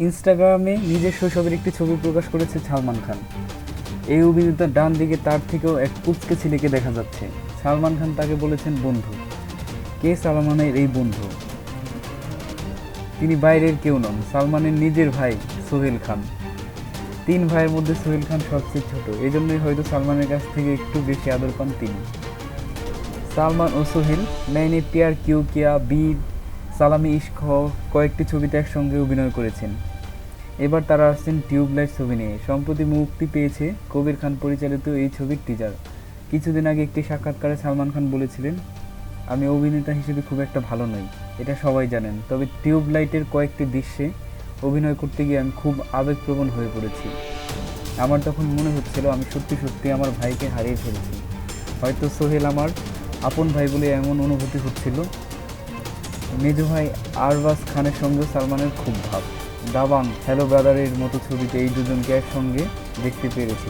ইনস্টাগ্রামে নিজের শৈশবের একটি ছবি প্রকাশ করেছে সালমান খান। এই অভিনেতার ডান দিকে তার থেকেও এক পুচকে ছেলেকে দেখা যাচ্ছে। সালমান খান তাকে বলেছেন বন্ধু। কে সালমানের এই বন্ধু? তিনি বাইরের কেউ নন, সালমানের নিজের ভাই সোহেল খান। তিন ভাইয়ের মধ্যে সোহেল খান সবচেয়ে ছোট। এই জন্যই হয়তো সালমানের কাছ থেকে একটু বেশি আদর পান তিনি। সালমান ও সোহেল ম্যানে পিয়ার, কিউ কিয়া, বীর সালামি ইস্ক কয়েকটি ছবিতে একসঙ্গে অভিনয় করেছেন। এবার তারা আসছেন টিউবলাইট ছবি নিয়ে। সম্প্রতি মুক্তি পেয়েছে কবির খান পরিচালিত এই ছবির টিজার কিছুদিন আগে একটি সাক্ষাৎকারে সালমান খান বলেছিলেন, আমি অভিনেতা হিসেবে খুব একটা ভালো নই। এটা সবাই জানেন। তবে টিউবলাইটের কয়েকটি দৃশ্যে অভিনয় করতে গিয়ে আমি খুব আবেগপ্রবণ হয়ে পড়েছি। আমার তখন মনে হচ্ছিল, আমি সত্যি সত্যি আমার ভাইকে হারিয়ে ফেলেছি। হয়তো সোহেল আমার আপন ভাই বলে এমন অনুভূতি হচ্ছিল। মেজো ভাই আরবাস খানের সঙ্গে সালমানের খুব ভাব। দাবাং হ্যালো ব্রাদারের মতো ছবিতে এই দুজনকে একসঙ্গে দেখতে পেরেছি।